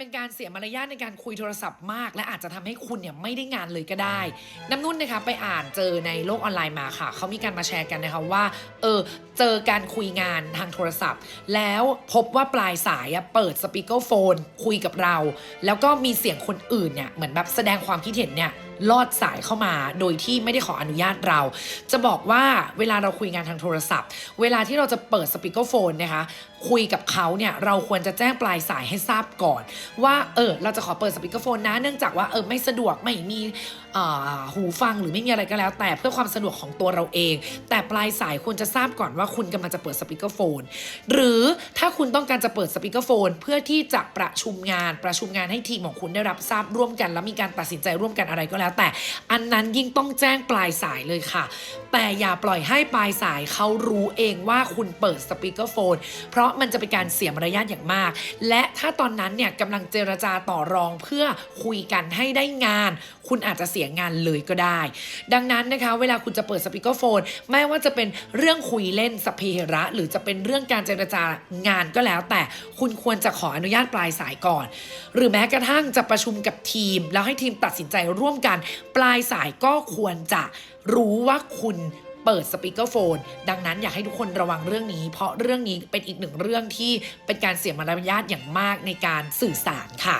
เป็นการเสียมารยาทในการคุยโทรศัพท์มาก และอาจจะทำให้คุณเนี่ยไม่ได้งานเลยก็ได้ น้ำนุ่นนะคะไปอ่านเจอในโลกออนไลน์มาค่ะเขามีการมาแชร์กันนะคะว่าเออเจอการคุยงานทางโทรศัพท์ แล้วพบว่าปลายสายอะเปิดสปีกเกอร์โฟนคุยกับเรา แล้วก็มีเสียงคนอื่นเนี่ยเหมือนแบบแสดงความคิดเห็นเนี่ย ลอดสายเข้ามา โดยที่ไม่ได้ขออนุญาตเรา จะบอกว่าเวลาเราคุยงานทางโทรศัพท์ เวลาที่เราจะเปิดสปีกเกอร์โฟนนะคะคุยกับเขาเนี่ยเราควรจะแจ้งปลายสายให้ทราบก่อน ว่าเออเราจะขอเปิดสปีกเกอร์โฟนนะเนื่องจากว่าเออไม่สะดวกไม่มีหูฟังหรือไม่มีอะไรก็แล้ว แต่เพื่อความสะดวกของตัวเราเอง แต่ปลายสายควรจะทราบก่อนว่าคุณกำลังจะเปิดสปีกเกอร์โฟนหรือถ้าคุณต้องการจะเปิดสปีกเกอร์โฟนเพื่อที่จะประชุมงานประชุมงานให้ทีมของคุณได้รับทราบร่วมกัน แล้วมีการตัดสินใจร่วมกันอะไรก็แล้วแต่อันนั้นยิ่งต้องแจ้งปลายสายเลยค่ะ แต่อย่าปล่อยให้ปลายสายเขารู้เองว่าคุณเปิดสปีกเกอร์โฟนเพราะมันจะเป็นการเสียมารยาทอย่างมาก และถ้าตอนนั้นเนี่ยกำลังเจรจาต่อรองเพื่อคุยกันให้ได้งาน คุณอาจจะเสียงานเลยก็ได้ ดังนั้นนะคะ เวลาคุณจะเปิดสปีกเกอร์โฟนไม่ว่าจะเป็นเรื่องคุยเล่นสเพเหระ หรือจะเป็นเรื่องการเจรจางานก็แล้ว แต่คุณควรจะขออนุญาตปลายสายก่อน หรือแม้กระทั่งจะประชุมกับทีม แล้วให้ทีมตัดสินใจร่วมกันปลายสายก็ควรจะรู้ว่าคุณเปิดสปีกเกอร์โฟนดังนั้นอยากให้ทุกคนระวังเรื่องนี้ เพราะเรื่องนี้เป็นอีกหนึ่งเรื่องที่เป็นการเสียมารยาทอย่างมากในการสื่อสารค่ะ